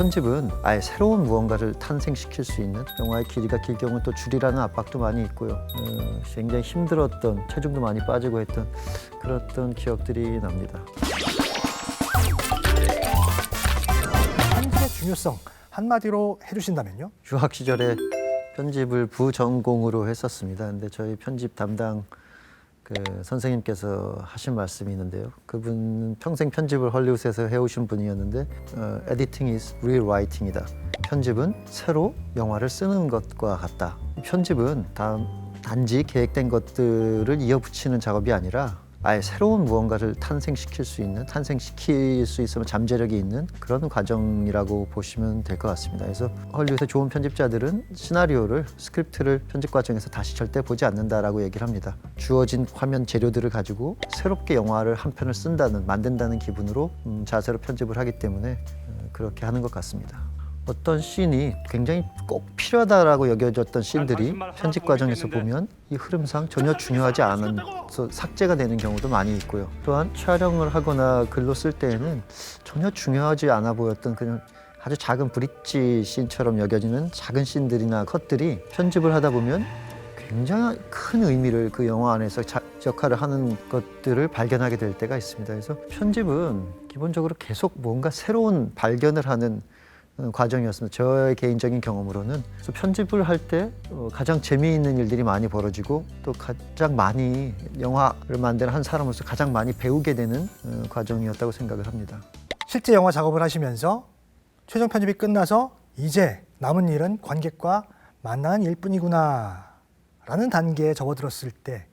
편집은 아예 새로운 무언가를 탄생시킬 수 있는 영화의 길이가 길 경우 또 줄이라는 압박도 많이 있고요. 어, 굉장히 힘들었던 체중도 많이 빠지고 했던 그랬던 기억들이 납니다. 편집의 중요성 한마디로 해주신다면요? 유학 시절에 편집을 부전공으로 했었습니다. 근데 저희 편집 담당 그 선생님께서 하신 말씀이 있는데요. 그분은 평생 편집을 헐리우드에서 해오신 분이었는데 어, editing is rewriting이다. 편집은 새로 영화를 쓰는 것과 같다. 편집은 다, 단지 계획된 것들을 이어붙이는 작업이 아니라 아예 새로운 무언가를 탄생시킬 수 있는 탄생시킬 수 있으면 잠재력이 있는 그런 과정이라고 보시면 될 것 같습니다. 그래서 헐리우드의 좋은 편집자들은 시나리오를 스크립트를 편집 과정에서 다시 절대 보지 않는다라고 얘기를 합니다. 주어진 화면 재료들을 가지고 새롭게 영화를 한 편을 쓴다는 만든다는 기분으로 음, 자세로 편집을 하기 때문에 어, 그렇게 하는 것 같습니다. 어떤 씬이 굉장히 꼭 필요하다라고 여겨졌던 씬들이 편집 과정에서 보면 이 흐름상 전혀 중요하지 않아서 삭제가 되는 경우도 많이 있고요. 또한 촬영을 하거나 글로 쓸 때에는 전혀 중요하지 않아 보였던 그냥 아주 작은 브릿지 씬처럼 여겨지는 작은 씬들이나 컷들이 편집을 하다 보면 굉장히 큰 의미를 그 영화 안에서 자- 역할을 하는 것들을 발견하게 될 때가 있습니다. 그래서 편집은 기본적으로 계속 뭔가 새로운 발견을 하는 어, 과정이었습니다. 저의 개인적인 경험으로는 그래서 편집을 할때 어, 가장 재미있는 일들이 많이 벌어지고 또 가장 많이 영화를 만드는 한 사람으로서 가장 많이 배우게 되는 어, 과정이었다고 생각을 합니다. 실제 영화 작업을 하시면서 최종 편집이 끝나서 이제 남은 일은 관객과 만나는 일뿐이구나 라는 단계에 접어들었을 때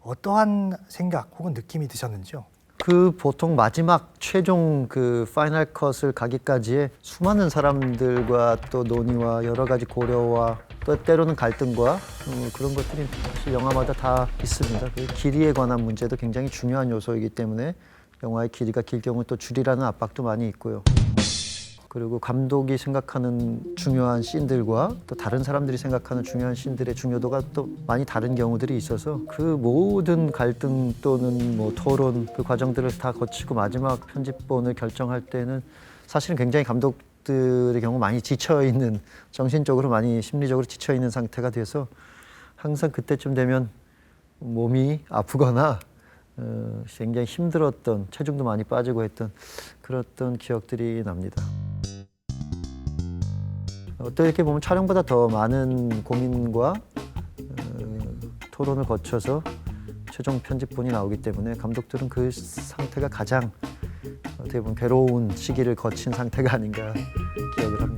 어떠한 생각 혹은 느낌이 드셨는지요? 그 보통 마지막 최종 그 파이널 컷을 가기까지의 수많은 사람들과 또 논의와 여러 가지 고려와 또 때로는 갈등과 어, 그런 것들이 사실 영화마다 다 있습니다. 그 길이에 관한 문제도 굉장히 중요한 요소이기 때문에 영화의 길이가 길 경우 또 줄이라는 압박도 많이 있고요. 그리고 감독이 생각하는 중요한 씬들과 또 다른 사람들이 생각하는 중요한 씬들의 중요도가 또 많이 다른 경우들이 있어서 그 모든 갈등 또는 뭐 토론 그 과정들을 다 거치고 마지막 편집본을 결정할 때는 사실은 굉장히 감독들의 경우 많이 지쳐 있는 정신적으로 많이 심리적으로 지쳐 있는 상태가 돼서 항상 그때쯤 되면 몸이 아프거나 어, 굉장히 힘들었던 체중도 많이 빠지고 했던 그랬던 기억들이 납니다. 어떻게 보면 촬영보다 더 많은 고민과 어, 토론을 거쳐서 최종 편집본이 나오기 때문에 감독들은 그 상태가 가장 어떻게 보면 괴로운 시기를 거친 상태가 아닌가 기억을 합니다.